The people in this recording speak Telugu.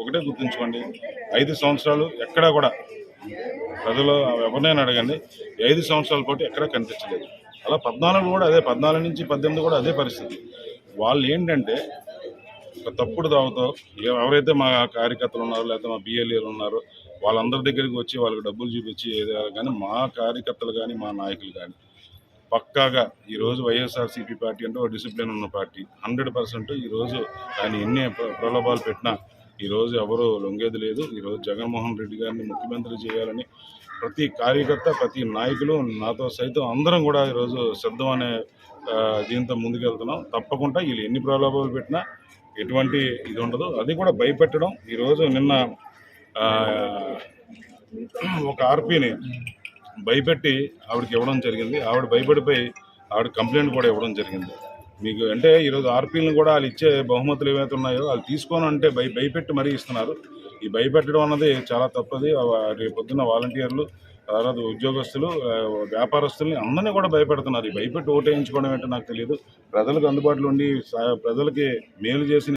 ఒకటే గుర్తుంచుకోండి. ఐదు సంవత్సరాలు ఎక్కడా కూడా ప్రజలు ఎవరినైనా అడగండి. ఐదు సంవత్సరాల పాటు ఎక్కడా కనిపించలేదు. అలా పద్నాలుగు కూడా అదే పద్నాలుగు నుంచి పద్దెనిమిది కూడా అదే పరిస్థితి. వాళ్ళు ఏంటంటే ఒక తప్పుడు దావతో ఎవరైతే మా కార్యకర్తలు ఉన్నారో లేకపోతే మా బిఎల్ఏలు ఉన్నారో వాళ్ళందరి దగ్గరికి వచ్చి వాళ్ళకి డబ్బులు చూపించి ఏదో కానీ మా కార్యకర్తలు కానీ మా నాయకులు కానీ పక్కాగా ఈరోజు వైఎస్ఆర్సీపీ పార్టీ అంటే ఒక డిసిప్లిన్ ఉన్న పార్టీ. హండ్రెడ్ పర్సెంట్ ఈరోజు ఆయన ఎన్ని ప్రలోభాలు పెట్టినా ఈరోజు ఎవరు లొంగేది లేదు. ఈరోజు జగన్మోహన్ రెడ్డి గారిని ముఖ్యమంత్రి చేయాలని ప్రతి కార్యకర్త ప్రతి నాయకులు నాతో సైతం అందరం కూడా ఈరోజు సిద్ధం అనే దీంతో ముందుకెళ్తున్నాం. తప్పకుండా వీళ్ళు ఎన్ని ప్రలోభాలు పెట్టినా ఎటువంటి ఇది ఉండదు. అది కూడా భయపెట్టడం. ఈరోజు నిన్న ఒక ఆర్పీని భయపెట్టి ఆవిడకి ఇవ్వడం జరిగింది. ఆవిడ భయపడిపోయి ఆవిడ కంప్లైంట్ కూడా ఇవ్వడం జరిగింది. మీకు అంటే ఈరోజు ఆర్పీలను కూడా వాళ్ళు ఇచ్చే బహుమతులు ఏవైతే ఉన్నాయో వాళ్ళు తీసుకోను అంటే భయ భయపెట్టి మరీ ఇస్తున్నారు. ఈ భయపెట్టడం అన్నది చాలా తప్పది. రేపు పొద్దున్న వాలంటీర్లు తర్వాత ఉద్యోగస్తులు వ్యాపారస్తుల్ని అందరినీ కూడా భయపెడుతున్నారు. ఈ భయపెట్టి ఓటేయించుకోవడం ఏంటో నాకు తెలియదు ప్రజలకు అందుబాటులో ఉండి ప్రజలకి మేలు చేసిన